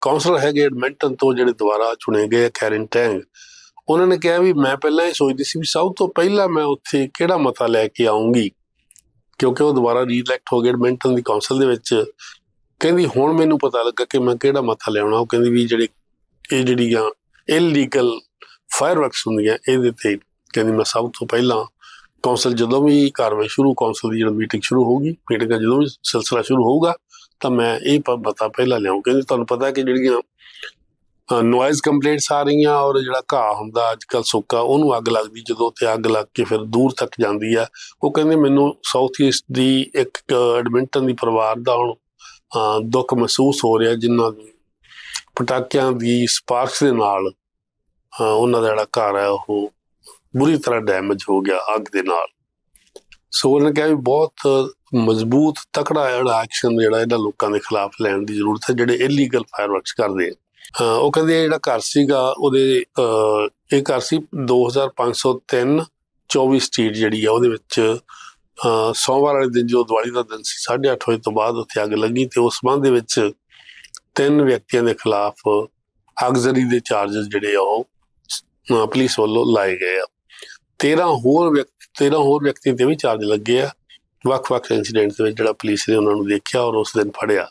Councillor ਹੈਗੇ Edmonton ਤੋਂ ਜਿਹੜੇ ਦੁਬਾਰਾ ਚੁਣੇ ਗਏ ਆ, ਕੈਰਨ ਟੈਂਗ ਉਹਨਾਂ ਨੇ ਕਿਹਾ ਵੀ ਮੈਂ ਪਹਿਲਾਂ ਇਹ ਸੋਚਦੀ ਸੀ ਵੀ ਸਭ ਤੋਂ ਪਹਿਲਾਂ ਮੈਂ ਉੱਥੇ ਕਿਹੜਾ ਮਤਾ ਲੈ ਕੇ ਆਉਂਗੀ ਕਿਉਂਕਿ ਉਹ ਦੁਬਾਰਾ ਰੀਇਲੈਕਟ ਹੋ ਗਏ ਐਡਮਿੰਟਨ ਦੀ ਕਾਉਂਸਲ ਦੇ ਵਿੱਚ। ਕਹਿੰਦੀ ਹੁਣ ਮੈਨੂੰ ਪਤਾ ਲੱਗਾ ਕਿ ਮੈਂ ਕਿਹੜਾ ਮਤਾ ਲਿਆਉਣਾ। ਉਹ ਕਹਿੰਦੀ ਵੀ ਜਿਹੜੇ ਇਹ ਜਿਹੜੀਆਂ ਇਲੀਗਲ ਫਾਇਰਵਰਕਸ ਹੁੰਦੀਆਂ ਇਹਦੇ ਤੇ ਕਹਿੰਦੀ ਮੈਂ ਸਭ ਤੋਂ ਪਹਿਲਾਂ ਕੌਂਸਲ ਜਦੋਂ ਵੀ ਕਾਰਵਾਈ ਸ਼ੁਰੂ ਕੌਂਸਲ ਦੀ ਜਦੋਂ ਮੀਟਿੰਗ ਸ਼ੁਰੂ ਹੋਊਗੀ ਮੀਟਿੰਗ ਦਾ ਜਦੋਂ ਵੀ ਸਿਲਸਿਲਾ ਸ਼ੁਰੂ ਹੋਊਗਾ ਤਾਂ ਮੈਂ ਇਹ ਪਤਾ ਪਹਿਲਾਂ ਲਿਆਉਂ ਕਹਿੰਦੀ ਤੁਹਾਨੂੰ ਪਤਾ ਕਿ ਜਿਹੜੀਆਂ ਨੋਇਜ਼ ਕੰਪਲੇਂਟਸ ਆ ਰਹੀਆਂ ਔਰ ਜਿਹੜਾ ਘਾਹ ਹੁੰਦਾ ਅੱਜ ਕੱਲ ਸੁੱਕਾ ਉਹਨੂੰ ਅੱਗ ਲੱਗਦੀ ਜਦੋਂ ਤੇ ਅੱਗ ਲੱਗ ਕੇ ਫਿਰ ਦੂਰ ਤੱਕ ਜਾਂਦੀ ਆ। ਉਹ ਕਹਿੰਦੇ ਮੈਨੂੰ ਸਾਊਥ ਈਸਟ ਦੀ ਇੱਕ ਐਡਮਿੰਟਨ ਦੀ ਪਰਿਵਾਰ ਦਾ ਹੁਣ ਅਹ, ਦੁੱਖ ਮਹਿਸੂਸ ਹੋ ਰਿਹਾ ਜਿਨ੍ਹਾਂ ਦੀ ਪਟਾਕਿਆਂ ਦੀ ਸਪਾਰਕਸ ਦੇ ਨਾਲ ਉਹਨਾਂ ਦਾ ਜਿਹੜਾ ਘਰ ਹੈ ਉਹ ਬੁਰੀ ਤਰ੍ਹਾਂ ਡੈਮੇਜ ਹੋ ਗਿਆ ਅੱਗ ਦੇ ਨਾਲ। ਸੋ ਉਹਨਾਂ ਨੇ ਕਿਹਾ ਵੀ ਬਹੁਤ ਮਜ਼ਬੂਤ ਤਕੜਾ ਜਿਹੜਾ ਐਕਸ਼ਨ ਜਿਹੜਾ ਇਹਨਾਂ ਲੋਕਾਂ ਦੇ ਖਿਲਾਫ ਲੈਣ ਦੀ ਜ਼ਰੂਰਤ ਹੈ, ਜਿਹੜੇ ਇਲੀਗਲ ਫਾਇਰਵਰਕਸ ਕਰਦੇ ਆ। ਉਹ ਕਹਿੰਦੇ ਇਹ ਜਿਹੜਾ ਘਰ ਸੀਗਾ, ਉਹਦੇ ਇਹ ਘਰ ਸੀ 2503 24 ਸਟਰੀਟ ਜਿਹੜੀ ਆ, ਉਹਦੇ ਵਿੱਚ ਸੋਮਵਾਰ ਵਾਲੇ ਦਿਨ ਜੋ ਦੀਵਾਲੀ ਦਾ ਦਿਨ ਸੀ 8:30 ਵਜੇ ਤੋਂ ਬਾਅਦ ਉੱਥੇ ਅੱਗ ਲੱਗੀ ਤੇ ਉਸ ਸੰਬੰਧ ਦੇ ਵਿੱਚ ਤਿੰਨ ਵਿਅਕਤੀਆਂ ਦੇ ਖਿਲਾਫ ਅਗਜ਼ਰੀ ਦੇ ਚਾਰजेस ਜਿਹੜੇ ਆ, ਉਹ ਪੁਲਿਸ ਵੱਲੋਂ ਲਾਏ ਗਏ ਆ। 13 ਹੋਰ ਵਿਅਕਤੀ 13 ਹੋਰ ਵਿਅਕਤੀ ਤੇ ਵੀ ਚਾਰਜ ਲੱਗੇ ਆ। ਵੱਖ-ਵੱਖ ਇਨਸੀਡੈਂਟ ਦੇ ਵਿੱਚ ਜਿਹੜਾ ਪੁਲਿਸ ਨੇ ਉਹਨਾਂ ਨੂੰ ਦੇਖਿਆ ਔਰ ਉਸ ਦਿਨ ਫੜਿਆ।